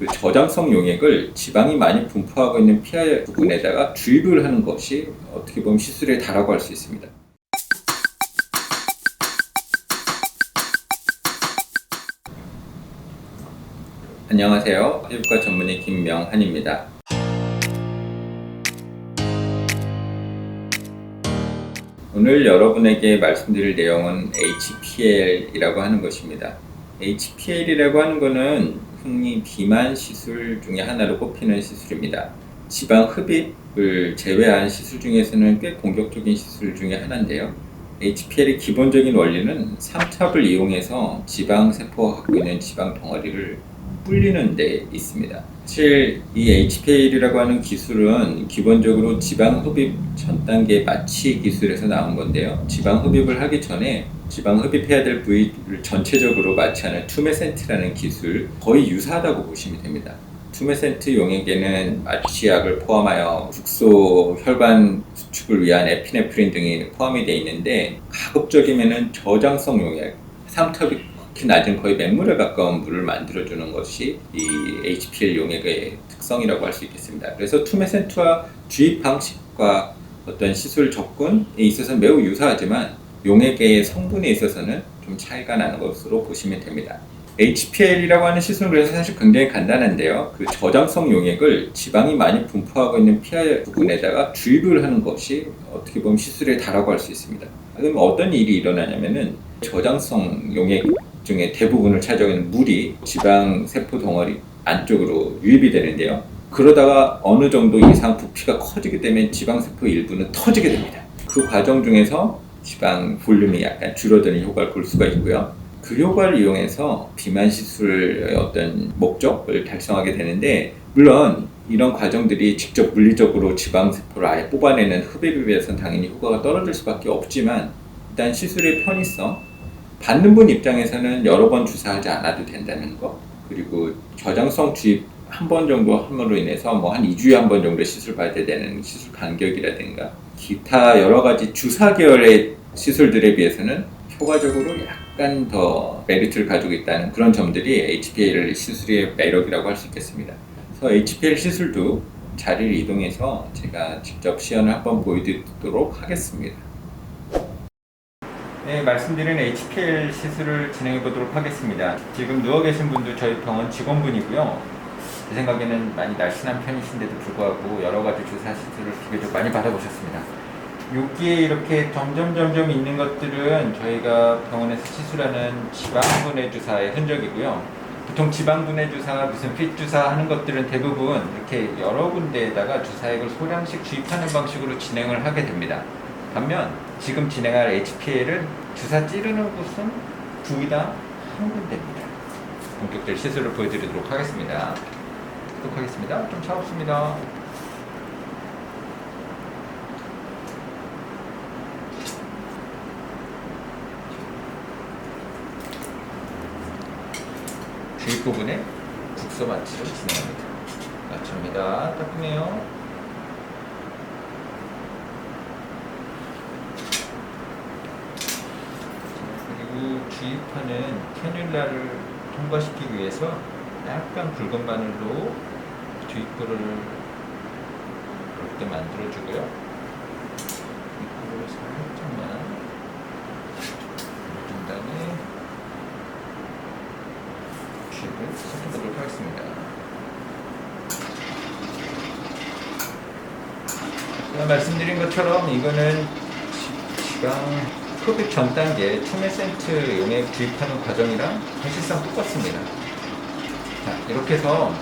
그 저장성 용액을 지방이 많이 분포하고 있는 피하 부분에다가 주입을 하는 것이 어떻게 보면 시술의 다라고 할 수 있습니다. 안녕하세요. 피부과 전문의 김명한입니다. 오늘 여러분에게 말씀드릴 내용은 HPL이라고 하는 것입니다. HPL이라고 하는 것은 흔히 비만 시술 중에 하나로 꼽히는 시술입니다. 지방 흡입을 제외한 시술 중에서는 꽤 공격적인 시술 중에 하나인데요. HPL의 기본적인 원리는 삼탑을 이용해서 지방 세포가 갖고 있는 지방 덩어리를 불리는 데 있습니다. 사실 이 HPL이라고 하는 기술은 기본적으로 지방 흡입 전 단계 마취 기술에서 나온 건데요. 지방 흡입을 하기 전에 지방 흡입해야 될 부위를 전체적으로 마취하는 투메센트라는 기술 거의 유사하다고 보시면 됩니다. 투메센트 용액에는 마취약을 포함하여 국소 혈관 수축을 위한 에피네프린 등이 포함이 되어 있는데 가급적이면은 저장성 용액, 삼탑이 극히 낮은 거의 맹물에 가까운 물을 만들어주는 것이 이 HPL 용액의 특성이라고 할 수 있겠습니다. 그래서 투메센트와 주입 방식과 어떤 시술 접근에 있어서 매우 유사하지만 용액의 성분에 있어서는 좀 차이가 나는 것으로 보시면 됩니다. HPL이라고 하는 시술은 그래서 사실 굉장히 간단한데요. 그 저장성 용액을 지방이 많이 분포하고 있는 피하 부분에다가 주입을 하는 것이 어떻게 보면 시술의 다라고 할 수 있습니다. 그럼 어떤 일이 일어나냐면은 저장성 용액 중에 대부분을 차지하고 있는 물이 지방 세포 덩어리 안쪽으로 유입이 되는데요. 그러다가 어느 정도 이상 부피가 커지게 되면 지방 세포 일부는 터지게 됩니다. 그 과정 중에서 지방 볼륨이 약간 줄어드는 효과를 볼 수가 있고요. 그 효과를 이용해서 비만 시술의 어떤 목적을 달성하게 되는데 물론 이런 과정들이 직접 물리적으로 지방 세포를 아예 뽑아내는 흡입에 비해서는 당연히 효과가 떨어질 수밖에 없지만 일단 시술의 편의성 받는 분 입장에서는 여러 번 주사하지 않아도 된다는 거 그리고 저장성 주입 한 번 정도 함으로 인해서 뭐 한 2주에 한 번 정도 시술 받아야 되는 시술 간격이라든가 기타 여러 가지 주사 계열의 시술들에 비해서는 효과적으로 약간 더 메리트를 가지고 있다는 그런 점들이 HPL 시술의 매력이라고 할 수 있겠습니다. 그래서 HPL 시술도 자리를 이동해서 제가 직접 시연을 한번 보여드리도록 하겠습니다. 네, 말씀드린 HPL 시술을 진행해 보도록 하겠습니다. 지금 누워 계신 분도 저희 병원 직원분이고요. 제 생각에는 많이 날씬한 편이신데도 불구하고 여러 가지 주사 시술을 비교적 많이 받아보셨습니다. 여기에 이렇게 점점 점점 있는 것들은 저희가 병원에서 시술하는 지방분해 주사의 흔적이고요. 보통 지방분해 주사, 무슨 핏 주사 하는 것들은 대부분 이렇게 여러 군데에다가 주사액을 소량씩 주입하는 방식으로 진행을 하게 됩니다. 반면 지금 진행할 HPL은 주사 찌르는 곳은 부위당 한 군데입니다. 본격적인 시술을 보여드리도록 하겠습니다. 하겠습니다. 좀 차갑습니다. 주입 부분에 국소 마취를 진행합니다. 마취입니다. 따끔해요. 그리고 주입하는 캐뉼라를 통과시키기 위해서 약간 붉은 바늘로 주입구를 이렇게 만들어주고요. 입구를 살짝만 눌러준 다음에 주입을 살펴보도록 하겠습니다. 말씀드린 것처럼 이거는 지- 지방 흡입 전 단계 투메센트 용액 주입하는 과정이랑 사실상 똑같습니다. 자, 이렇게 해서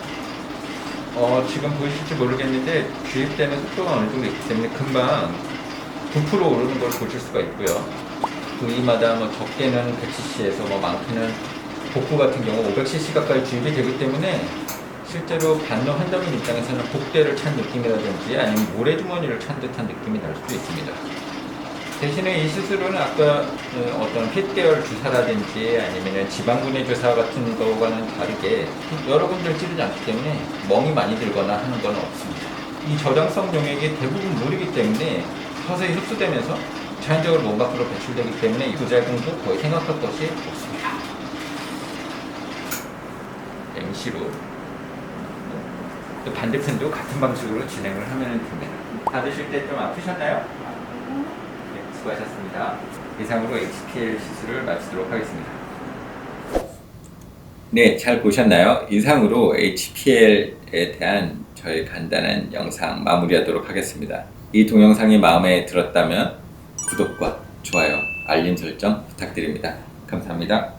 어, 지금 보이실지 모르겠는데 주입되는 속도가 어느 정도 있기 때문에 금방 부풀어 오르는 걸 보실 수가 있고요. 부위마다 뭐 적게는 100cc에서 뭐 많게는 복부 같은 경우 500cc 가까이 주입이 되기 때문에 실제로 환자분 입장에서는 복대를 찬 느낌이라든지 아니면 모래주머니를 찬 듯한 느낌이 날 수도 있습니다. 대신에 이 시술은 아까 그 어떤 핏 계열 주사라든지 아니면 지방분해 주사 같은 거와는 다르게 여러 군데를 찌르지 않기 때문에 멍이 많이 들거나 하는 건 없습니다. 이 저장성 용액이 대부분 물이기 때문에 서서히 흡수되면서 자연적으로 몸 밖으로 배출되기 때문에 이 부작용도 거의 생각할 것이 없습니다. MC로 또 반대편도 같은 방식으로 진행을 하면 됩니다. 받으실 때 좀 아프셨나요? 네, 수고하셨습니다. 이상으로 HPL 시술을 마치도록 하겠습니다. 네, 잘 보셨나요? 이상으로 HPL에 대한 저의 간단한 영상 마무리하도록 하겠습니다. 이 동영상이 마음에 들었다면 구독과 좋아요, 알림 설정 부탁드립니다. 감사합니다.